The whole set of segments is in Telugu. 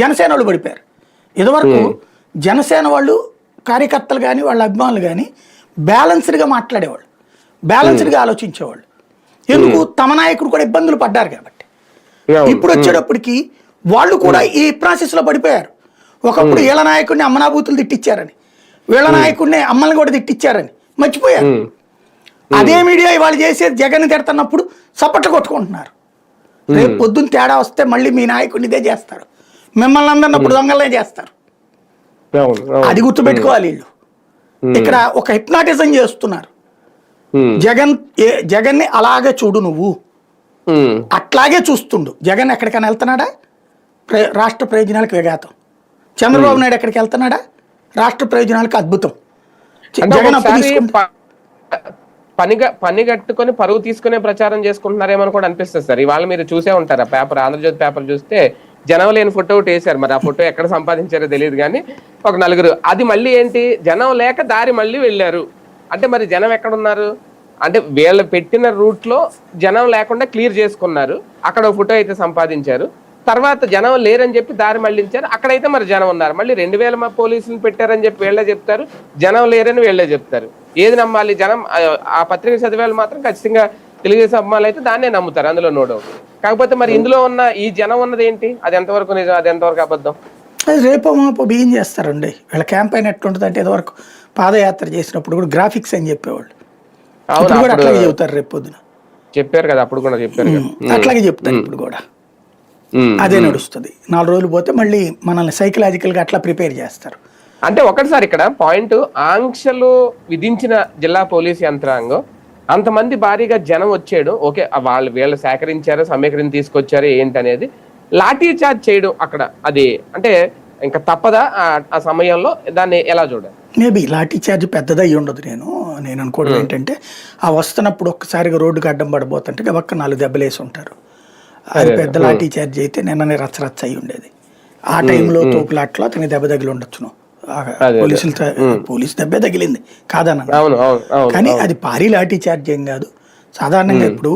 జనసేన వాళ్ళు పడిపోయారు. ఇదివరకు జనసేన వాళ్ళు కార్యకర్తలు కానీ వాళ్ళ అభిమానులు కానీ బ్యాలెన్స్డ్గా మాట్లాడేవాళ్ళు. బ్యాలెన్స్డ్గా ఆలోచించేవాళ్ళు. ఎందుకు? తమ నాయకుడు కూడా ఇబ్బందులు పడ్డారు కాబట్టి. ఇప్పుడు వచ్చేటప్పటికి వాళ్ళు కూడా ఈ ప్రాసెస్లో పడిపోయారు. ఒకప్పుడు వీళ్ళ నాయకుడిని అమ్మనాభూతులు తిట్టించారని వీళ్ళ నాయకుడిని అమ్మల్ని కూడా తిట్టించారని మర్చిపోయారు. అదే మీడియా ఇవాళ చేసేది జగన్ తిడుతున్నప్పుడు సపట్లు కొట్టుకుంటున్నారు. రేపు పొద్దున్న తేడా వస్తే మళ్ళీ మీ నాయకుడిని ఇదే చేస్తారు. మిమ్మల్ని అందరినప్పుడు దొంగలనే చేస్తారు. అది గుర్తుపెట్టుకోవాలి వీళ్ళు. ఇక్కడ ఒక హిప్నాటిజం చేస్తున్నారు. జగన్ ఏ- జగన్ని అలాగే చూడు నువ్వు. అట్లాగే చూస్తుండు. జగన్ ఎక్కడికైనా వెళ్తున్నాడా? రాష్ట్ర ప్రయోజనాలకు విఘాతం. చంద్రబాబు నాయుడు ఎక్కడికి వెళ్తున్నాడా? రాష్ట్ర ప్రయోజనాలకు అద్భుతం. జగన్ అప్పు పనిగా పని కట్టుకొని పరువు తీసుకునే ప్రచారం చేసుకుంటున్నారేమో కూడా అనిపిస్తుంది సార్. ఇవాళ మీరు చూసే ఉంటారు ఆ పేపర్ ఆంధ్రజ్యోతి పేపర్ చూస్తే జనం లేని ఫోటో ఒకటి వేశారు. మరి ఆ ఫోటో ఎక్కడ సంపాదించారో తెలియదు కానీ ఒక నలుగురు. అది మళ్ళీ ఏంటి? జనం లేక దారి మళ్ళీ వెళ్ళారు. అంటే మరి జనం ఎక్కడ ఉన్నారు? అంటే వీళ్ళు పెట్టిన రూట్లో జనం లేకుండా క్లియర్ చేసుకున్నారు. అక్కడ ఒక ఫోటో అయితే సంపాదించారు. తర్వాత జనం లేరని చెప్పి దారి మళ్ళించారు అక్కడైతే మరి జనం ఉన్నారు. మళ్ళీ రెండు వేల మ- పోలీసులు పెట్టారని చెప్పి వీళ్ళే చెప్తారు. జనం లేరని వీళ్ళే చెప్తారు. ఏది నమ్మాలి జనం ఆ- పత్రిక చదివేలు మాత్రం ఖచ్చితంగా తెలుగుదేశం అమ్మాలు అయితే దాన్నే నమ్ముతారు. అందులో నో డౌట్ కాకపోతే మరి ఇందులో ఉన్న ఈ జనం ఉన్నది ఏంటి? అది ఎంతవరకు నిజం అది ఎంతవరకు అబద్ధం? అది రేపో మాపో బియ్యం చేస్తారండి? వీళ్ళ క్యాంపెయిన్ ఎట్లుంటుంది అంటే ఇదివరకు పాదయాత్ర చేసినప్పుడు కూడా గ్రాఫిక్స్ అని చెప్పేవాళ్ళు. అట్లాగే చెబుతారు రేపు పొద్దున. చెప్పారు కదా అప్పుడు కూడా చెప్పారు అట్లాగే చెప్తారు ఇప్పుడు కూడా. అదే నడుస్తుంది. నాలుగు రోజులు పోతే మళ్ళీ మనల్ని psychological గా అట్లా ప్రిపేర్ చేస్తారు. అంటే ఒకటిసారి ఇక్కడ పాయింట్ ఆంక్షలు విధించిన జిల్లా పోలీస్ యంత్రాంగం అంతమంది భారీగా జనం వచ్చాడు. ఓకే వాళ్ళు వీళ్ళు సేకరించారు సమీకరించి తీసుకొచ్చారు ఏంటి అనేది లాఠీ చార్జ్ చేయడం అక్కడ అది అంటే ఇంకా తప్పదా? ఆ- సమయంలో దాన్ని ఎలా చూడాలి? మేబీ లాఠీ చార్జ్ పెద్దది ఉండదు నేను. నేను అనుకోవడం ఏంటంటే ఆ వస్తున్నప్పుడు ఒక్కసారిగా రోడ్డుకి అడ్డం పడబోతుంటే గబక్క నాలుగు దెబ్బలేసి ఉంటారు. అది పెద్ద లాఠీ చార్జ్ అయితే నిన్ననే రచ్చరచ్చ అయి ఉండేది. ఆ టైంలో తోపులాట్లో అతనికి దెబ్బ తగిలి ఉండొచ్చును. పోలీసులు పోలీసు దెబ్బే తగిలింది. కాదన్న. కానీ అది భారీ లాఠీ చార్జ్ ఏం కాదు. సాధారణంగా ఇప్పుడు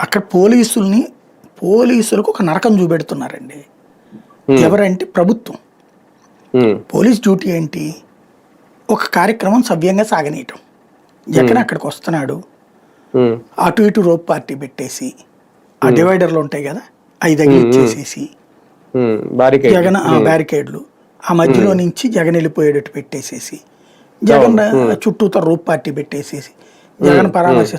అక్కడ పోలీసుల్ని పోలీసులకు ఒక నరకం చూపెడుతున్నారండి. ఎవరంటే ప్రభుత్వం. పోలీస్ డ్యూటీ ఏంటి? ఒక కార్యక్రమం సవ్యంగా సాగనీయటం. జగన్ అక్కడికి వస్తున్నాడు? అటు ఇటు రోప్ పార్టీ పెట్టేసి ఆ డివైడర్లు ఉంటాయి కదా అవి తగిలిచ్చేసేసి జగన్ ఆ బ్యారికేడ్లు ఆ మధ్యలో నుంచి జగన్ వెళ్ళిపోయేటట్టు పెట్టేసేసి. జగన్ చుట్టూతో రూప్ పార్టీ పెట్టేసేసి. జగన్ పరామర్శ